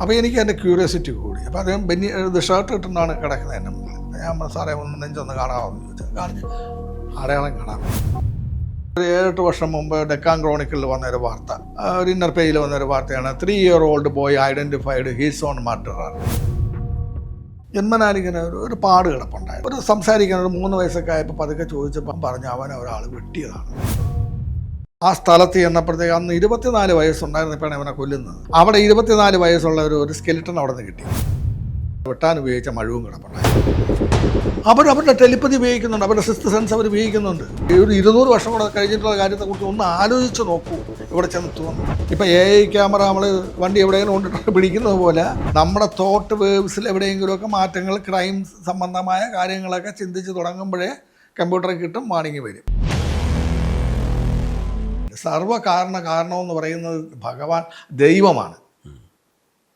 അപ്പോൾ എനിക്ക് എന്റെ ക്യൂരിയോസിറ്റി കൂടി. അപ്പോൾ അദ്ദേഹം ബെന്നി ഇത് ഷർട്ട് ഇട്ടുകൊണ്ടാണ് കിടക്കുന്നത് മുന്നിൽ ഞാൻ സാറേ ഒന്ന് നെഞ്ചൊന്ന് കാണാമോ? എന്ന് ചോദിച്ചു. കാണിച്ചു. അടയാളം കാണാം. ഒരു ഏഴെട്ട് വർഷം മുമ്പ് ഡെക്കാൻ ക്രോണിക്കിളിൽ വന്നൊരു വാർത്ത. ഒരു ഇന്നർ പേജിൽ വന്ന ഒരു വാർത്തയാണ് three year old boy identified his own murderer ജന്മനാലിങ്ങനെ ഒരു ഒരു പാട് കിടപ്പുണ്ടായി. ഒരു സംസാരിക്കാൻ ഒരു മൂന്ന് വയസ്സൊക്കെ ആയപ്പോൾ പതുക്കെ ചോദിച്ചപ്പം പറഞ്ഞു അവൻ ഒരാൾ വെട്ടിയതാണ്. ആ സ്ഥലത്ത് ചെന്നപ്പോഴത്തേക്ക് അന്ന് ഇരുപത്തിനാല് വയസ്സുണ്ടായിരുന്നപ്പോഴാണ് അവനെ കൊല്ലുന്നത്. അവിടെ ഇരുപത്തിനാല് വയസ്സുള്ള ഒരു ഒരു സ്കെലിട്ടൺ അവിടെ നിന്ന് കിട്ടി. വെട്ടാൻ ഉപയോഗിച്ച മഴവും കിടപ്പുണ്ടായി. അവർ അവരുടെ ടെലിപ്പതി ഉപയോഗിക്കുന്നുണ്ട്. അവരുടെ സിക്സ് സെൻസ് അവർ ഉപയോഗിക്കുന്നുണ്ട്. ഒരു ഇരുന്നൂറ് വർഷം കൂടെ കഴിഞ്ഞിട്ടുള്ള കാര്യത്തെക്കുറിച്ച് ഒന്ന് ആലോചിച്ച് നോക്കൂ. ഇവിടെ ചെന്ന് തോന്നുന്നു ഇപ്പം എ ഐ ക്യാമറ നമ്മൾ വണ്ടി എവിടെയെങ്കിലും കൊണ്ടിട്ട് പിടിക്കുന്നത് പോലെ നമ്മുടെ തോട്ട് വേവ്സിൽ എവിടെയെങ്കിലുമൊക്കെ മാറ്റങ്ങൾ ക്രൈം സംബന്ധമായ കാര്യങ്ങളൊക്കെ ചിന്തിച്ച് തുടങ്ങുമ്പോഴേ കമ്പ്യൂട്ടറിൽ കിട്ടും വാണിങ്ങി വരും. സർവ കാരണം കാരണമെന്ന് പറയുന്നത് ഭഗവാൻ ദൈവമാണ്.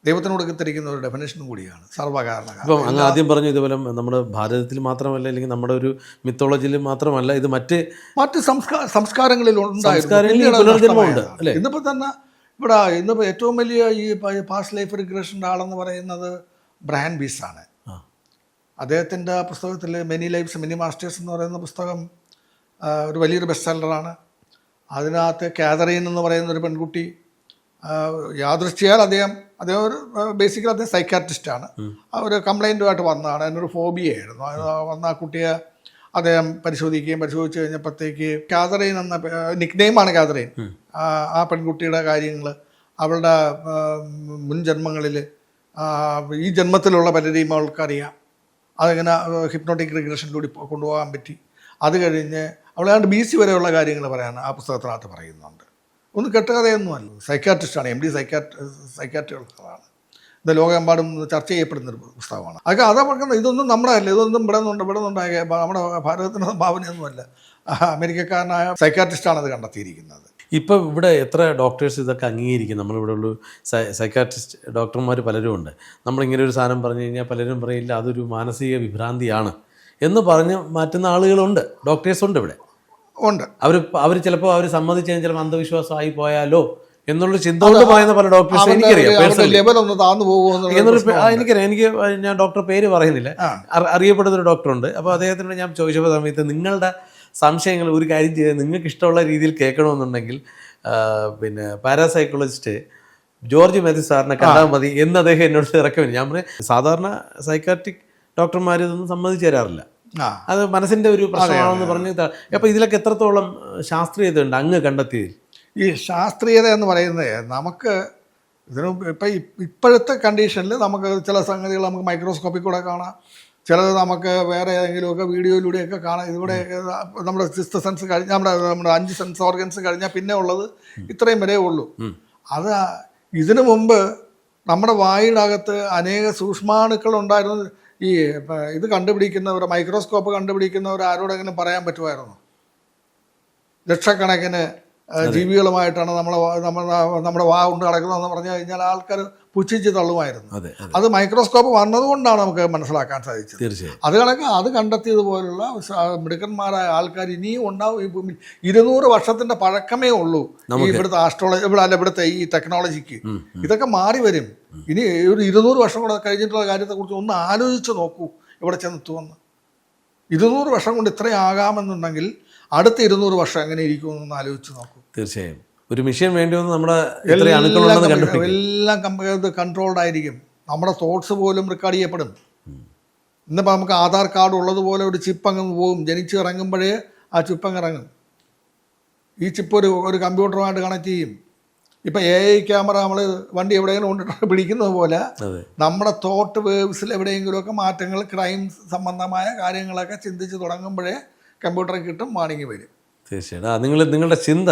ദൈവത്തിനോട് കിത്തിരിക്കുന്ന ഒരു ഡെഫിനേഷനും കൂടിയാണ് സർവകാരണ ഇപ്പം അങ്ങ് ആദ്യം പറഞ്ഞു ഇതുപോലെ നമ്മുടെ ഭാരതത്തിൽ മാത്രമല്ല അല്ലെങ്കിൽ നമ്മുടെ ഒരു മിത്തോളജിയിൽ മാത്രമല്ല ഇത് മറ്റ് മറ്റ് സംസ്കാര സംസ്കാരങ്ങളിൽ ഉണ്ടായിരുന്നു? ഇന്നിപ്പോൾ തന്നെ ഇവിടെ ഇന്നിപ്പോൾ ഏറ്റവും വലിയ ഈ പാസ്റ്റ് ലൈഫ് റിഗ്രഷന്റെ ആളെന്ന് പറയുന്നത് ബ്രാൻ ബീസ് ആണ്. അദ്ദേഹത്തിന്റെ പുസ്തകത്തിൽ മെനി ലൈഫ്സ് മെനി മാസ്റ്റേഴ്സ് എന്ന് പറയുന്ന പുസ്തകം ഒരു വലിയൊരു ബെസ്റ്റ് സെല്ലറാണ് അതിനകത്ത് കാതറീൻ എന്ന് പറയുന്ന ഒരു പെൺകുട്ടി യാദൃശ്ചിയാൽ അദ്ദേഹം അദ്ദേഹം ഒരു ബേസിക്കലി അദ്ദേഹം സൈക്കാട്രിസ്റ്റാണ് ഒരു കംപ്ലൈന്റുമായിട്ട് വന്നതാണ്. അതിനൊരു ഫോബിയായിരുന്നു അത് വന്ന ആ കുട്ടിയെ അദ്ദേഹം പരിശോധിക്കുകയും പരിശോധിച്ച് കഴിഞ്ഞപ്പോഴത്തേക്ക് കാതറീൻ എന്ന നിക്നെയിമാണ് കാതറീൻ. ആ പെൺകുട്ടിയുടെ കാര്യങ്ങൾ അവളുടെ മുൻ ജന്മങ്ങളിൽ ഈ ജന്മത്തിലുള്ള പലരെയും അവൾക്കറിയാം. അതിങ്ങനെ ഹിപ്നോട്ടിക് റിഗ്രഷനിലൂടെ കൊണ്ടുപോകാൻ പറ്റി. അത് കഴിഞ്ഞ് അവളാണ്ട് ബി സി വരെയുള്ള കാര്യങ്ങൾ പറയാൻ ആ പുസ്തകത്തിനകത്ത് പറയുന്നുണ്ട്. ഒന്നും കെട്ടുകഥയൊന്നുമല്ല. സൈക്കാട്രിസ്റ്റാണ് എം ഡി സൈക്കാട്രി സൈക്കാട്രികളാണ് ഇത് ലോകമെമ്പാടും ചർച്ച ചെയ്യപ്പെടുന്ന ഒരു പുസ്തകമാണ്. അതൊക്കെ അതാ പറയുന്നത് ഇതൊന്നും നമ്മുടെ അല്ല ഇതൊന്നും ഇവിടെ നിന്നുണ്ട് ഇവിടെ നിന്നുണ്ടായ നമ്മുടെ ഭാരതത്തിന്റെ സംഭാവനയൊന്നുമല്ല അമേരിക്കക്കാരനായ സൈക്കാട്രിസ്റ്റാണ് അത് കണ്ടെത്തിയിരിക്കുന്നത്. ഇപ്പോൾ ഇവിടെ എത്ര ഡോക്ടേഴ്സ് ഇതൊക്കെ അംഗീകരിക്കും? നമ്മളിവിടെ ഉള്ള സൈക്കാട്രിസ്റ്റ് ഡോക്ടർമാർ പലരും ഉണ്ട് നമ്മളിങ്ങനെ ഒരു സാധനം പറഞ്ഞു കഴിഞ്ഞാൽ പലരും പറയില്ല അതൊരു മാനസിക വിഭ്രാന്തിയാണ് എന്ന് പറഞ്ഞ് മാറ്റുന്ന ആളുകളുണ്ട്. ഡോക്ടേഴ്സ് ഉണ്ട് ഇവിടെ. ഉണ്ട്. അവർ അവർ ചിലപ്പോൾ അവർ സമ്മതിച്ചു ചിലപ്പോൾ അന്ധവിശ്വാസമായി പോയാലോ എന്നുള്ള ചിന്ത കൊണ്ട് പറയുന്ന പല ഡോക്ടേഴ്സ് എനിക്കറിയാം എനിക്കറിയാം. എനിക്ക് ഞാൻ ഡോക്ടർ പേര് പറയുന്നില്ല. അറിയപ്പെടുന്ന ഒരു ഡോക്ടറുണ്ട് അപ്പോൾ അദ്ദേഹത്തിനോട് ഞാൻ ചോദിച്ചപ്പോൾ സമയത്ത് നിങ്ങളുടെ സംശയങ്ങൾ ഒരു കാര്യം ചെയ്ത് നിങ്ങൾക്ക് ഇഷ്ടമുള്ള രീതിയിൽ കേൾക്കണമെന്നുണ്ടെങ്കിൽ പിന്നെ പാരാസൈക്കോളജിസ്റ്റ് ജോർജ് മാത്യു സാറിനെ കണ്ടാൽ മതി എന്ന് അദ്ദേഹം എന്നോട് ഇറക്കമില്ല. ഞാൻ പറഞ്ഞു സാധാരണ സൈക്കാട്രിക് ഡോക്ടർമാർ ഇതൊന്നും സമ്മതിച്ചു തരാറില്ല. അത് മനസ്സിന്റെ ഒരു പ്രശ്നമാണെന്ന് പറഞ്ഞ് അപ്പോൾ ഇതിലൊക്കെ എത്രത്തോളം ശാസ്ത്രീയത ഉണ്ട് അങ്ങ് കണ്ടെത്തിയതിൽ? ഈ ശാസ്ത്രീയത എന്ന് പറയുന്നത് നമുക്ക് ഇതിന് ഇപ്പം ഇപ്പോഴത്തെ കണ്ടീഷനിൽ നമുക്ക് ചില സംഗതികൾ നമുക്ക് മൈക്രോസ്കോപ്പിൽ കൂടെ കാണാം. ചിലത് നമുക്ക് വേറെ ഏതെങ്കിലുമൊക്കെ വീഡിയോയിലൂടെയൊക്കെ കാണാം. ഇതിലൂടെ നമ്മുടെ സിസ്റ്റ സെൻസ് കഴിഞ്ഞ നമ്മുടെ നമ്മുടെ അഞ്ച് സെൻസ് ഓർഗൻസ് കഴിഞ്ഞാൽ പിന്നെ ഉള്ളത് ഇത്രയും വരെ ഉള്ളൂ. അത് ഇതിനു മുമ്പ് നമ്മുടെ വായുടെ അകത്ത് അനേക സൂക്ഷ്മാണുക്കൾ ഉണ്ടായിരുന്നു. ഈ ഇത് കണ്ടുപിടിക്കുന്നവർ മൈക്രോസ്കോപ്പ് കണ്ടുപിടിക്കുന്നവർ ആരോടെങ്കിലും പറയാൻ പറ്റുമായിരുന്നു? ലക്ഷക്കണക്കിന് ജീവികളുമായിട്ടാണ് നമ്മളെ നമ്മുടെ നമ്മുടെ വാ കൊണ്ട് കിടക്കുന്നതെന്ന് പറഞ്ഞു കഴിഞ്ഞാൽ ആൾക്കാർ പുച്ഛിച്ച് തള്ളുമായിരുന്നു. അതെ മൈക്രോസ്കോപ്പ് വന്നതുകൊണ്ടാണ് നമുക്ക് മനസ്സിലാക്കാൻ സാധിച്ചത്. തീർച്ചയായും. അത് കണക്ക് അത് കണ്ടെത്തിയതുപോലുള്ള മിടുക്കന്മാരായ ആൾക്കാർ ഇനിയും ഉണ്ടാവും. ഈ ഇരുന്നൂറ് വർഷത്തിന്റെ പഴക്കമേ ഉള്ളൂ ഈ ഇവിടുത്തെ ആസ്ട്രോളജി ഇവിടെ അല്ല ഇവിടുത്തെ ഈ ടെക്നോളജിക്ക്. ഇതൊക്കെ മാറി വരും. ഇനി ഒരു ഇരുന്നൂറ് വർഷം കൂടെ കഴിഞ്ഞിട്ടുള്ള കാര്യത്തെക്കുറിച്ച് ഒന്ന് ആലോചിച്ച് നോക്കൂ ഇവിടെ ചെന്നെത്തുമെന്ന് ഇരുന്നൂറ് വർഷം കൊണ്ട് ഇത്രയും ആകാമെന്നുണ്ടെങ്കിൽ അടുത്ത ഇരുന്നൂറ് വർഷം എങ്ങനെ ഇരിക്കും എന്ന് ആലോചിച്ച് നോക്കൂ. തീർച്ചയായും. ഒരു മിഷൻ വേണ്ടി വന്ന് നമ്മുടെ എല്ലാം കൺട്രോൾഡ് ആയിരിക്കും. നമ്മുടെ തോട്ട്സ് പോലും റെക്കോർഡ് ചെയ്യപ്പെടും. ഇന്നിപ്പോൾ നമുക്ക് ആധാർ കാർഡ് ഉള്ളതുപോലെ ഒരു ചിപ്പ് അങ്ങ് പോകും. ജനിച്ച് ഇറങ്ങുമ്പോഴേ ആ ചിപ്പ് അങ്ങ് ഇറങ്ങും. ഈ ചിപ്പ് ഒരു ഒരു കമ്പ്യൂട്ടറുമായിട്ട് കണക്ട് ചെയ്യും. ഇപ്പം എ ഐ ക്യാമറ നമ്മൾ വണ്ടി എവിടെയെങ്കിലും കൊണ്ടിട്ട് പിടിക്കുന്നത് പോലെ നമ്മുടെ തോട്ട് വേവ്സിൽ എവിടെയെങ്കിലുമൊക്കെ മാറ്റങ്ങൾ ക്രൈം സംബന്ധമായ കാര്യങ്ങളൊക്കെ ചിന്തിച്ച് തുടങ്ങുമ്പോഴേ കമ്പ്യൂട്ടറിൽ കിട്ടും മോർണിംഗ് വരും. തീർച്ചയായിട്ടും. ആ നിങ്ങൾ നിങ്ങളുടെ ചിന്ത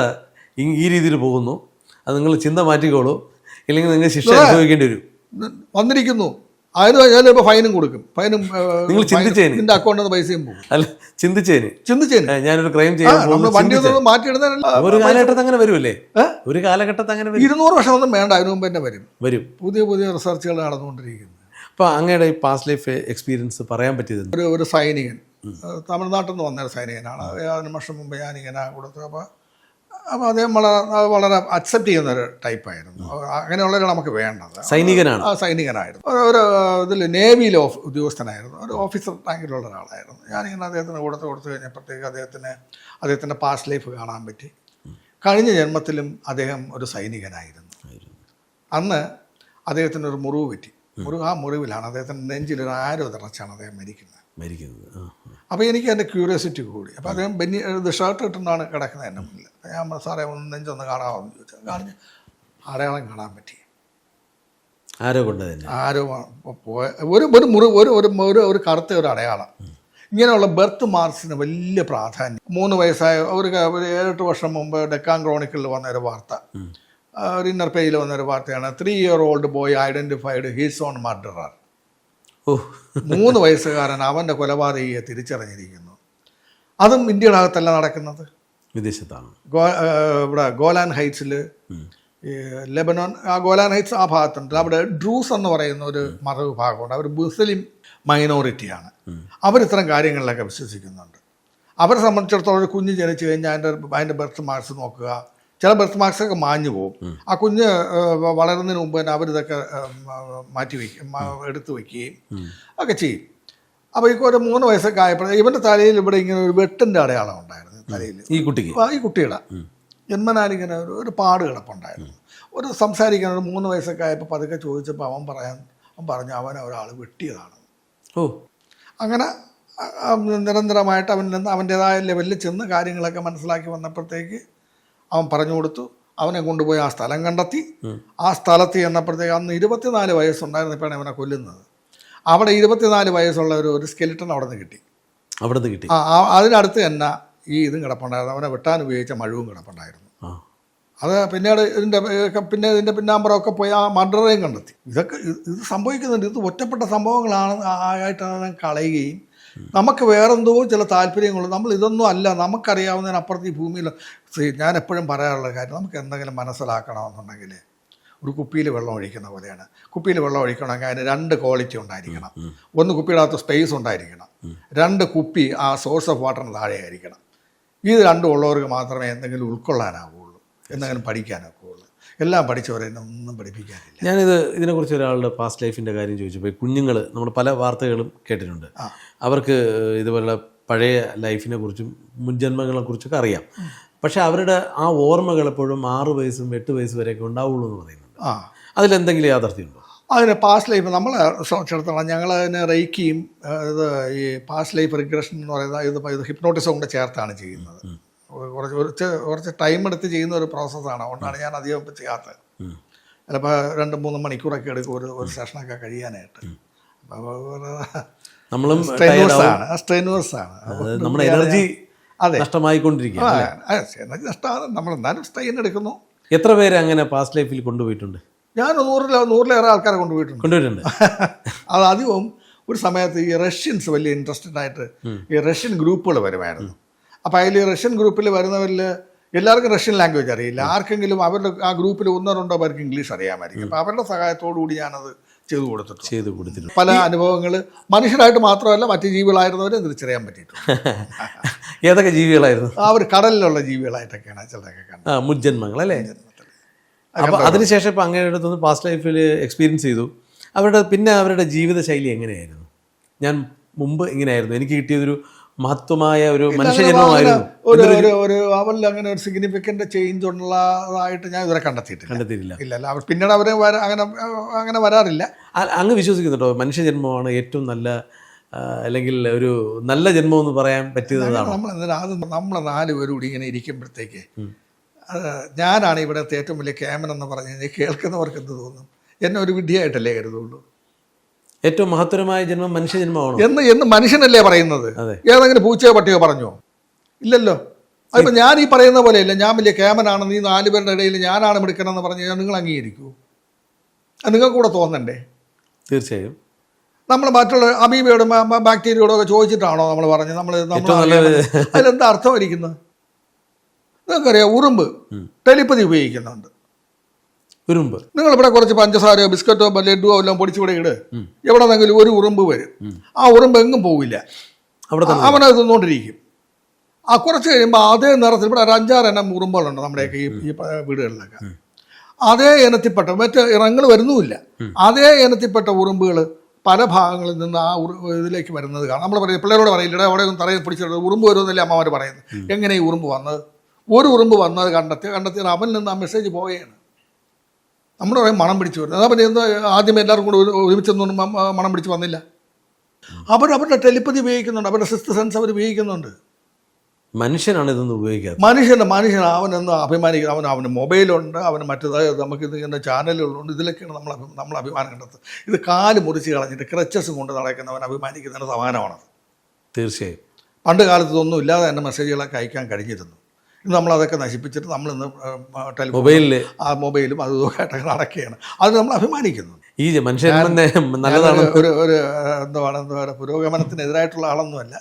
ഈ- രീതിയിൽ പോകുന്നു. അത് നിങ്ങൾ ചിന്ത മാറ്റിക്കോളൂ. ഇല്ലെങ്കിൽ നിങ്ങൾ ശിക്ഷ അനുഭവിക്കേണ്ടി വരും. വന്നിരിക്കുന്നു. അതിന് കഴിഞ്ഞാൽ ഇപ്പോൾ ഫൈനും കൊടുക്കും. ഫൈനും നിങ്ങൾ ചിന്തിച്ചേന്. നിന്റെ അക്കൗണ്ടിൽ നിന്ന് പൈസയും പോകും. അല്ല ചിന്തിച്ചേന്. ചിന്തിച്ചേന്. ഞാനൊരു ക്രൈം ചെയ്യാം ചെയ്യാൻ വണ്ടി ഒന്നും മാറ്റി മാറ്റിയിടുന്നതിനല്ല. ഒരു കാലഘട്ടത്തിൽ അങ്ങനെ വരുമല്ലേ? ഒരു കാലഘട്ടത്തിൽ അങ്ങനെ ഇരുന്നൂറ് വർഷം ഒന്നും വേണ്ട അതിനു മുമ്പ് തന്നെ വരും. വരും. പുതിയ പുതിയ റിസർച്ചുകൾ നടന്നുകൊണ്ടിരിക്കുന്നത് അപ്പോൾ അങ്ങയുടെ ഈ പാസ്റ്റ് ലൈഫ് എക്സ്പീരിയൻസ് പറയാൻ പറ്റിയത് ഒരു ഒരു സൈനികൻ. തമിഴ്നാട്ടിൽ നിന്ന് വന്നൊരു സൈനികനാണ്. അതിന് വർഷം മുമ്പ് ഞാൻ ഇങ്ങനെ കൊടുത്തു അപ്പോൾ അപ്പോൾ അദ്ദേഹം വളരെ വളരെ അക്സെപ്റ്റ് ചെയ്യുന്ന ഒരു ടൈപ്പായിരുന്നു അങ്ങനെയുള്ളവരെ നമുക്ക് വേണ്ടത്. സൈനികനാണ്. ആ സൈനികനായിരുന്നു. ഒരു- ഇതിൽ നേവിയിലെ ഓഫ് ഉദ്യോഗസ്ഥനായിരുന്നു. ഒരു ഓഫീസർ റാങ്കിലുള്ള ഒരാളായിരുന്നു. ഞാനിങ്ങനെ അദ്ദേഹത്തിന് കൊടുത്ത് കൊടുത്തു കഴിഞ്ഞപ്പോഴത്തേക്ക് അദ്ദേഹത്തിന് അദ്ദേഹത്തിന്റെ പാസ്റ്റ് ലൈഫ് കാണാൻ പറ്റി. കഴിഞ്ഞ ജന്മത്തിലും അദ്ദേഹം ഒരു സൈനികനായിരുന്നു. അന്ന് അദ്ദേഹത്തിന് ഒരു മുറിവ് പറ്റി. മുറിവ് ആ മുറിവിലാണ് അദ്ദേഹത്തിന്റെ നെഞ്ചിലൊരു ആരോ തിറച്ചാണ് അദ്ദേഹം മരിക്കുന്നത്. മരിക്കുന്നത്. അപ്പോൾ എനിക്ക് എന്റെ ക്യൂരിയോസിറ്റി കൂടി. അപ്പോൾ അദ്ദേഹം ബെന്നി ഇത് ഷർട്ട് ഇട്ടുകൊണ്ടാണ് കിടക്കുന്നത് എന്റെ മുന്നിൽ. ഞാൻ സാറേ ഒന്ന് നെഞ്ചൊന്ന് കാണാമെന്ന് ചോദിച്ചു. കാണിച്ച് അടയാളം കാണാൻ പറ്റി. ആരോ കൊണ്ട് തന്നെ ആരോ പോയ ഒരു ഒരു മുറി ഒരു ഒരു ഒരു ഒരു കറുത്ത ഒരു അടയാളം. ഇങ്ങനെയുള്ള ബർത്ത് മാർക്സിന് വലിയ പ്രാധാന്യം. മൂന്ന് വയസ്സായ ഒരു ഏഴെട്ട് വർഷം മുമ്പ് ഡെക്കാൻ ക്രോണിക്കിളിൽ വന്ന ഒരു വാർത്ത ഒരു ഇന്നർ പേജിൽ വന്ന ഒരു വാർത്തയാണ് three year old boy identified his own murderer മൂന്ന് വയസ്സുകാരൻ അവന്റെ കൊലപാതകയെ തിരിച്ചറിഞ്ഞിരിക്കുന്നു. അതും ഇന്ത്യയുടെ അകത്തല്ല നടക്കുന്നത്. വിദേശത്താണ്. ഗോ ഇവിടെ ഗോലാൻ ഹൈറ്റ്സിൽ ലെബനോൻ ആ ഗോലാൻ ഹൈറ്റ്സ് ആ ഭാഗത്തുണ്ട്. അവിടെ ഡ്രൂസ് എന്ന് പറയുന്ന ഒരു മതവിഭാഗമുണ്ട് അവർ മുസ്ലിം മൈനോറിറ്റിയാണ്. അവർ ഇത്തരം കാര്യങ്ങളിലൊക്കെ വിശ്വസിക്കുന്നുണ്ട്. അവരെ സംബന്ധിച്ചിടത്തോളം ഒരു കുഞ്ഞ് ജനിച്ചു കഴിഞ്ഞാൽ അതിന്റെ അതിന്റെ ബർത്ത് മാർക്സ് നോക്കുക. ചില ബർത്ത് മാർക്സൊക്കെ മാഞ്ഞു പോകും. ആ കുഞ്ഞ് വളരുന്നതിന് മുമ്പ് തന്നെ അവരിതൊക്കെ മാറ്റി വയ്ക്കും എടുത്തു വയ്ക്കുകയും ഒക്കെ ചെയ്യും. അപ്പോൾ ഈ ഒരു മൂന്ന് വയസ്സൊക്കെ ആയപ്പോൾ ഇവന്റെ തലയിൽ ഇവിടെ ഇങ്ങനെ ഒരു വെട്ടിന്റെ അടയാളം ഉണ്ടായിരുന്നു തലയിൽ. ഈ കുട്ടിക്ക്? ഈ കുട്ടിയുടെ. ജന്മനാലിങ്ങനെ ഒരു ഒരു പാട് കിടപ്പുണ്ടായിരുന്നു. ഒരു സംസാരിക്കാൻ ഒരു മൂന്ന് വയസ്സൊക്കെ ആയപ്പോൾ പതുക്കെ ചോദിച്ചപ്പോൾ അവൻ പറയാൻ അവൻ പറഞ്ഞു അവൻ ഒരാൾ വെട്ടിയതാണ്. ഓ. അങ്ങനെ നിരന്തരമായിട്ട് അവനിൽ നിന്ന് അവന്റേതായ ലെവലിൽ ചെന്ന് കാര്യങ്ങളൊക്കെ മനസ്സിലാക്കി വന്നപ്പോഴത്തേക്ക് അവൻ പറഞ്ഞു കൊടുത്തു അവനെ കൊണ്ടുപോയി ആ സ്ഥലം കണ്ടെത്തി. ആ സ്ഥലത്ത് ചെന്നപ്പോഴത്തേക്ക് അന്ന് ഇരുപത്തിനാല് വയസ്സുണ്ടായിരുന്നപ്പോഴാണ് അവനെ കൊല്ലുന്നത്. അവിടെ ഇരുപത്തിനാല് വയസ്സുള്ള ഒരു ഒരു സ്കെലിട്ടൺ അവിടെ നിന്ന് കിട്ടി. അവിടെ നിന്ന് കിട്ടി. ആ അതിനടുത്ത് തന്നെ ഈ ഇതും കിടപ്പുണ്ടായിരുന്നു. അവനെ വെട്ടാൻ ഉപയോഗിച്ച മഴവും കിടപ്പുണ്ടായിരുന്നു. അത് പിന്നീട് ഇതിന്റെ പിന്നെ ഇതിന്റെ പിന്നാമ്പറമൊക്കെ പോയി ആ മർഡറേയും കണ്ടെത്തി. ഇതൊക്കെ ഇത് സംഭവിക്കുന്നുണ്ട്. ഇത് ഒറ്റപ്പെട്ട സംഭവങ്ങളാണ് ആയിട്ടാണ് കളയുകയും നമുക്ക് വേറെന്തോ ചില താല്പര്യങ്ങൾ നമ്മൾ ഇതൊന്നും അല്ല. നമുക്കറിയാവുന്നതിനപ്പുറത്ത് ഈ ഭൂമിയിൽ ഞാൻ എപ്പോഴും പറയാറുള്ള കാര്യം നമുക്ക് എന്തെങ്കിലും മനസ്സിലാക്കണമെന്നുണ്ടെങ്കിൽ ഒരു കുപ്പിയിൽ വെള്ളം ഒഴിക്കുന്ന പോലെയാണ്. കുപ്പിയിൽ വെള്ളം ഒഴിക്കണമെങ്കിൽ അതിന് രണ്ട് ക്വാളിറ്റി ഉണ്ടായിരിക്കണം. ഒന്ന് കുപ്പിയുടെ അകത്ത് സ്പേസ് ഉണ്ടായിരിക്കണം രണ്ട് കുപ്പി ആ സോഴ്സ് ഓഫ് വാട്ടറിന് താഴെ ആയിരിക്കണം ഇത് രണ്ടും ഉള്ളവർക്ക് മാത്രമേ എന്തെങ്കിലും ഉൾക്കൊള്ളാനാവുള്ളൂ എന്തെങ്കിലും പഠിക്കാനൊക്കെ എല്ലാം പഠിച്ചവരെ ഒന്നും പഠിപ്പിക്കാനില്ല ഞാനിത് ഇതിനെക്കുറിച്ച് ഒരാളുടെ പാസ്റ്റ് ലൈഫിന്റെ കാര്യം ചോദിച്ചപ്പോൾ കുഞ്ഞുങ്ങൾ നമ്മൾ പല വാർത്തകളും കേട്ടിട്ടുണ്ട്. അവർക്ക് ഇതുപോലെ പഴയ ലൈഫിനെ കുറിച്ചും മുൻജന്മങ്ങളെ കുറിച്ചൊക്കെ അറിയാം. പക്ഷെ അവരുടെ ആ ഓർമ്മകൾ എപ്പോഴും ആറ് വയസ്സും എട്ട് വയസ്സ് വരെയൊക്കെ ഉണ്ടാവുള്ളൂ എന്ന് പറയുന്നുണ്ട്. ആ. അതിലെന്തെങ്കിലും യാഥാർത്ഥ്യമുണ്ടോ? അതിന് പാസ്റ്റ് ലൈഫ് നമ്മൾ സംബന്ധിച്ചിടത്തോളം ഞങ്ങൾ അതിനെ റേക്കിയും ഇത് ഈ പാസ്റ്റ് ലൈഫ് റിഗ്രഷൻ എന്ന് പറയുന്നത് ഇത് ഇത് ഹിപ്നോട്ടിസം കൊണ്ട് ചേർത്താണ് ചെയ്യുന്നത്. കുറച്ച് കുറച്ച് കുറച്ച് ടൈം എടുത്ത് ചെയ്യുന്ന ഒരു പ്രോസസ്സാണ് അതുകൊണ്ടാണ് ഞാൻ അധികം ഇപ്പം ചെയ്യാത്തത്. ചിലപ്പോൾ രണ്ട് മൂന്ന് മണിക്കൂറൊക്കെ എടുക്കും ഒരു ഒരു സെഷനൊക്കെ കഴിയാനായിട്ട്. നമ്മളും സ്ട്രെയിനേഴ്സ് ആണ്. സ്ട്രെയിനേഴ്സ് ആണ്. നമ്മുടെ എനർജി അതെ. നഷ്ടമായിക്കൊണ്ടിരിക്കുക എനർജി നഷ്ടമാണ്. നമ്മൾ എന്നാലും സ്ട്രെയിൻ എടുക്കുന്നു. എത്ര പേര് അങ്ങനെ പാസ്റ്റ് ലൈഫിൽ കൊണ്ടുപോയിട്ടുണ്ട്? ഞാൻ നൂറില നൂറിലേറെ ആൾക്കാരെ കൊണ്ടുപോയിട്ടുണ്ട്. കൊണ്ടുപോയിട്ടുണ്ട്. അത് അധികവും ഒരു സമയത്ത് ഈ റഷ്യൻസ് വലിയ ഇൻട്രസ്റ്റഡ് ആയിട്ട് ഈ റഷ്യൻ ഗ്രൂപ്പുകൾ വരുമായിരുന്നു. അപ്പോൾ അതിൽ റഷ്യൻ ഗ്രൂപ്പിൽ വരുന്നവരിൽ എല്ലാവർക്കും റഷ്യൻ ലാംഗ്വേജ് അറിയില്ല. ആർക്കെങ്കിലും അവരുടെ ആ ഗ്രൂപ്പിൽ ഒന്നോ അവർക്ക് പേർക്ക് ഇംഗ്ലീഷ് അറിയാമായിരിക്കും. അപ്പോൾ അവരുടെ സഹായത്തോടു കൂടി ഞാനത് ചെയ്തു കൊടുത്തിട്ടുണ്ട്. ചെയ്തു കൊടുത്തിട്ടുണ്ട്. പല അനുഭവങ്ങൾ മനുഷ്യരായിട്ട് മാത്രമല്ല മറ്റ് ജീവികളായിരുന്നവരെ തിരിച്ചറിയാൻ പറ്റിയിട്ടുണ്ട്. ഏതൊക്കെ ജീവികളായിരുന്നു? അവർ കടലിലുള്ള ജീവികളായിട്ടൊക്കെയാണ് ചിലതൊക്കെ കണ്ടത്. മുജ്ജന്മങ്ങൾ അല്ലേ? അപ്പോൾ അതിനുശേഷം ഇപ്പം അങ്ങനെ അടുത്തൊന്ന് പാസ്റ്റ് ലൈഫിൽ എക്സ്പീരിയൻസ് ചെയ്തു. അവരുടെ പിന്നെ അവരുടെ ജീവിതശൈലി എങ്ങനെയായിരുന്നു? ഞാൻ മുമ്പ് ഇങ്ങനെയായിരുന്നു. എനിക്ക് കിട്ടിയതൊരു മഹത്വമായ ഒരു മനുഷ്യജന്മമായിരുന്നു. ഒരു അവരിൽ അങ്ങനെ ഒരു സിഗ്നിഫിക്കന്റ് ചേഞ്ച് ഉള്ളതായിട്ട് ഞാൻ ഇവരെ കണ്ടെത്തിയിട്ടില്ല. കണ്ടെത്തിയില്ല ഇല്ല അല്ല അവർ പിന്നീട് അവർ അങ്ങനെ അങ്ങനെ വരാറില്ല. അങ്ങ് വിശ്വസിക്കുന്നുണ്ടോ? മനുഷ്യജന്മമാണ് ഏറ്റവും നല്ല അല്ലെങ്കിൽ ഒരു നല്ല ജന്മം എന്ന് പറയാൻ പറ്റിയതാണ് നമ്മൾ അത് നമ്മൾ നാല് പേരും കൂടി ഇങ്ങനെ ഇരിക്കുമ്പോഴത്തേക്ക് ഞാനാണ് ഇവിടുത്തെ ഏറ്റവും വലിയ ക്യാമൻ എന്ന് പറഞ്ഞു കഴിഞ്ഞാൽ കേൾക്കുന്നവർക്ക് എന്ത് തോന്നും? എന്നെ ഒരു വിഡ്ഢിയായിട്ടല്ലേ കരുതുള്ളൂ. ഏറ്റവും മഹത്തരമായ ജന്മം മനുഷ്യജന്മമാണ്? എന്ന് എന്ന് മനുഷ്യനല്ലേ പറയുന്നത്. ഏതെങ്കിലും പൂച്ചയോ പട്ടിയോ പറഞ്ഞോ? ഇല്ലല്ലോ. അതിപ്പോൾ ഞാൻ ഈ പറയുന്ന പോലെയല്ല ഞാൻ വലിയ ക്യാമനാണ് നീ നാലു പേരുടെ ഇടയിൽ ഞാനാണ് മിടുക്കണമെന്ന് പറഞ്ഞു നിങ്ങൾ അംഗീകരിക്കൂ. അത് നിങ്ങൾക്ക് കൂടെ തോന്നണ്ടേ? തീർച്ചയായും. നമ്മൾ മറ്റുള്ള അമീബയോടും ബാക്ടീരിയയോടും ഒക്കെ ചോദിച്ചിട്ടാണോ നമ്മൾ പറഞ്ഞത് നമ്മൾ അതിലെന്താ അർത്ഥം ഇരിക്കുന്നത്? നിങ്ങൾക്കറിയാം ഉറുമ്പ് ടെലിപ്പതി ഉപയോഗിക്കുന്നുണ്ട്. ഉരുമ്പ്. നിങ്ങളിവിടെ കുറച്ച് പഞ്ചസാരയോ ബിസ്ക്കറ്റോ ലഡുവോ എല്ലാം പൊടിച്ചുകൂടെ ഇട്. എവിടെന്നെങ്കിലും ഒരു ഉറുമ്പ് വരും. ആ ഉറുമ്പ് എങ്ങും പോവില്ല. അവിടെ അവനത് തിന്നുകൊണ്ടിരിക്കും ആ കുറച്ച് കഴിയുമ്പോൾ അതേ നിറത്തിൽ ഇവിടെ ഒരു അഞ്ചാറ് എണ്ണം ഉറുമ്പുകളുണ്ട് നമ്മുടെയൊക്കെ ഈ ഈ വീടുകളിലൊക്കെ. അതേ ഇനത്തിൽപ്പെട്ട മറ്റ് ഇറങ്ങൾ വരുന്നുമില്ല. അതേ ഇനത്തിൽപ്പെട്ട ഉറുമ്പുകൾ പല ഭാഗങ്ങളിൽ നിന്ന് ആ ഇതിലേക്ക് വരുന്നത് കാണാം. നമ്മൾ പറയും പിള്ളേരോട് പറയില്ല അവിടെ ഒന്നും തറയിൽ പിടിച്ചിട്ട് ഉറുമ്പ് വരുമെന്നല്ലേ അമ്മമാർ പറയുന്നത്. എങ്ങനെ ഈ ഉറുമ്പ് വന്നത്? ഒരു ഉറുമ്പ് വന്നത് കണ്ടെത്തി കണ്ടെത്തി അവനിൽ നിന്ന് ആ മെസ്സേജ് പോവുകയാണ് നമ്മൾ പറയും മണം പിടിച്ചു വരുന്നത് അതാ പിന്നെ എന്താ ആദ്യം എല്ലാവർക്കും കൂടെ ഒരു- ഒരുമിച്ചൊന്നും മണം പിടിച്ച് വന്നില്ല. അവർ അവരുടെ ടെലിപ്പതി ഉപയോഗിക്കുന്നുണ്ട്. അവരുടെ സിസ്റ്റ് സെൻസ് അവർ ഉപയോഗിക്കുന്നുണ്ട്. മനുഷ്യനാണ് ഇതൊന്നും ഉപയോഗിക്കാത്തത്. മനുഷ്യന്റെ മനുഷ്യൻ അവനെന്ന് അഭിമാനിക്കുന്നത്? അവൻ അവന് മൊബൈലുണ്ട് അവന് മറ്റേതായ നമുക്ക് ഇത് ഇങ്ങനെ ചാനലുകളുണ്ട്. ഇതിലൊക്കെയാണ് നമ്മൾ നമ്മൾ അഭിമാനം കണ്ടത് ഇത് കാൽ മുറിച്ച് കളഞ്ഞിട്ട് ക്രച്ചസ് കൊണ്ട് നടക്കുന്നവൻ അഭിമാനിക്കുന്നതിന് സമാനമാണത്. തീർച്ചയായും. പണ്ട് കാലത്ത് ഇതൊന്നും ഇല്ലാതെ തന്നെ മെസ്സേജുകളൊക്കെ അയക്കാൻ കഴിഞ്ഞിരുന്നു. നമ്മളതൊക്കെ നശിപ്പിച്ചിട്ട് നമ്മൾ ഇന്ന് മൊബൈലിൽ ആ മൊബൈലും അത് ഇതും ആയിട്ടൊക്കെ നടക്കുകയാണ്. അത് നമ്മൾ അഭിമാനിക്കുന്നു. ഈ മനുഷ്യൻ നല്ലതാണ്. ഒരു ഒരു ഏഹ്, എന്തുവാണ് എന്താ പറയുക പുരോഗമനത്തിനെതിരായിട്ടുള്ള ആളൊന്നുമല്ല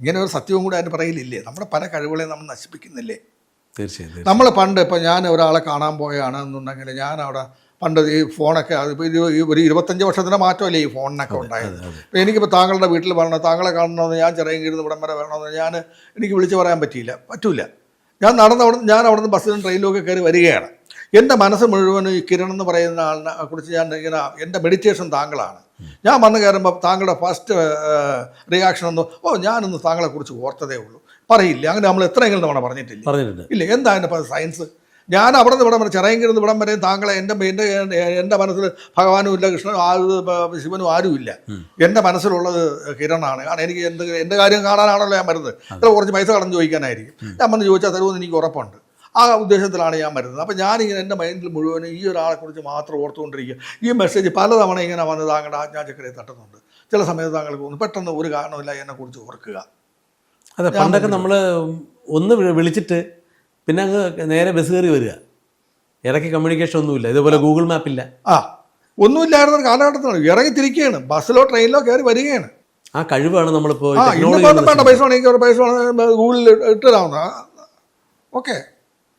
ഇങ്ങനെ ഒരു സത്യവും കൂടെ അതിന് പറയിലില്ലേ? നമ്മുടെ പല കഴിവുകളെയും നമ്മൾ നശിപ്പിക്കുന്നില്ലേ? തീർച്ചയായും. നമ്മൾ പണ്ട് ഇപ്പം ഞാൻ ഒരാളെ കാണാൻ പോയാണ് എന്നുണ്ടെങ്കിൽ ഞാൻ അവിടെ പണ്ട് ഈ ഫോണൊക്കെ അതിപ്പോൾ ഒരു ഇരുപത്തഞ്ച് വർഷത്തിന്റെ മാറ്റമല്ലേ ഈ ഫോണിനൊക്കെ ഉണ്ടായത്? അപ്പോൾ എനിക്കിപ്പോൾ താങ്കളുടെ വീട്ടിൽ വരണം താങ്കളെ കാണണമെന്ന് ഞാൻ ചെറിയ ഇവിടം വരെ വരണമെന്ന് ഞാൻ എനിക്ക് വിളിച്ച് പറയാൻ പറ്റിയില്ല. പറ്റൂല. ഞാൻ നടന്ന് അവിടെ ഞാൻ അവിടെ നിന്ന് ബസ്സിലും ട്രെയിനിലും ഒക്കെ കയറി വരികയാണ്. എന്റെ മനസ്സ് മുഴുവനും ഈ കിരൺ എന്ന് പറയുന്ന ആളിനെ കുറിച്ച് ഞാൻ ഇങ്ങനെ എന്റെ മെഡിറ്റേഷൻ താങ്കളാണ്. ഞാൻ വന്ന് കയറുമ്പോൾ താങ്കളുടെ ഫസ്റ്റ് റിയാക്ഷൻ ഒന്ന് ഓ ഞാനൊന്ന് താങ്കളെ കുറിച്ച് ഓർത്തതേ ഉള്ളൂ. പറയില്ല? അങ്ങനെ നമ്മൾ എത്രയെങ്കിലും തവണ പറഞ്ഞിട്ടില്ല? ഇല്ല? എന്താ എന്റെ സയൻസ് ഞാൻ അവിടെ നിന്ന് ഇവിടം വരെ ചിറയങ്കിരുന്ന് ഇവിടം വരെ താങ്കളെ എന്റെ എന്റെ എന്റെ മനസ്സിൽ ഭഗവാനും ഇല്ല കൃഷ്ണനും ആരും ശിവനും ആരുമില്ല എന്റെ മനസ്സിലുള്ളത് കിരണാണ്. കാരണം എനിക്ക് എന്ത് എന്റെ കാര്യം കാണാനാണല്ലോ ഞാൻ വരുന്നത്. ഇത്ര കുറച്ച് പൈസ കടന്ന് ചോദിക്കാനായിരിക്കും. ഞാൻ വന്ന് ചോദിച്ചാൽ തരുമെന്ന് എനിക്ക് ഉറപ്പുണ്ട്. ആ ഉദ്ദേശത്തിലാണ് ഞാൻ വരുന്നത്. അപ്പോൾ ഞാനിങ്ങനെ എന്റെ മൈൻഡിൽ മുഴുവനും ഈ ഒരാളെക്കുറിച്ച് മാത്രം ഓർത്തുകൊണ്ടിരിക്കുക. ഈ മെസ്സേജ് പലതവണ ഇങ്ങനെ വന്ന് താങ്കളുടെ ആജ്ഞാചക്രയെ തട്ടുന്നുണ്ട്. ചില സമയത്ത് താങ്കൾക്ക് തോന്നുന്നു പെട്ടെന്ന് ഒരു കാരണമില്ല എന്നെക്കുറിച്ച് ഓർക്കുക. അതെ പണ്ടൊക്കെ നമ്മൾ ഒന്ന് വിളിച്ചിട്ട് പിന്നെ അങ്ങ് നേരെ ബസ് കയറി വരിക. ഇടയ്ക്ക് കമ്മ്യൂണിക്കേഷൻ ഒന്നുമില്ല. ഇതേപോലെ ഗൂഗിൾ മാപ്പ് ഇല്ല. ആ. ഒന്നുമില്ലായിരുന്ന ഒരു കാലഘട്ടത്തിലാണ്. ഇറങ്ങി തിരിക്കുകയാണ്. ബസ്സിലോ ട്രെയിനിലോ കയറി വരികയാണ്. ആ കഴിവാണ് നമ്മളിപ്പോൾ വേണ്ട. പൈസ വേണമെങ്കിൽ പൈസ ഗൂഗിളിൽ ഇട്ടതാവുന്ന ഓക്കെ.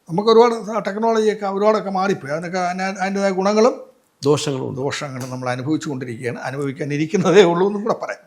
നമുക്ക് ഒരുപാട് ടെക്നോളജിയൊക്കെ ഒരുപാടൊക്കെ മാറിപ്പോയി. അതിനൊക്കെ അതിന് അതിന്റെതായ ഗുണങ്ങളും ദോഷങ്ങളും ദോഷങ്ങളും നമ്മൾ അനുഭവിച്ചു കൊണ്ടിരിക്കുകയാണ് അനുഭവിക്കാൻ ഇരിക്കുന്നതേ ഉള്ളൂ എന്നും കൂടെ പറയാം.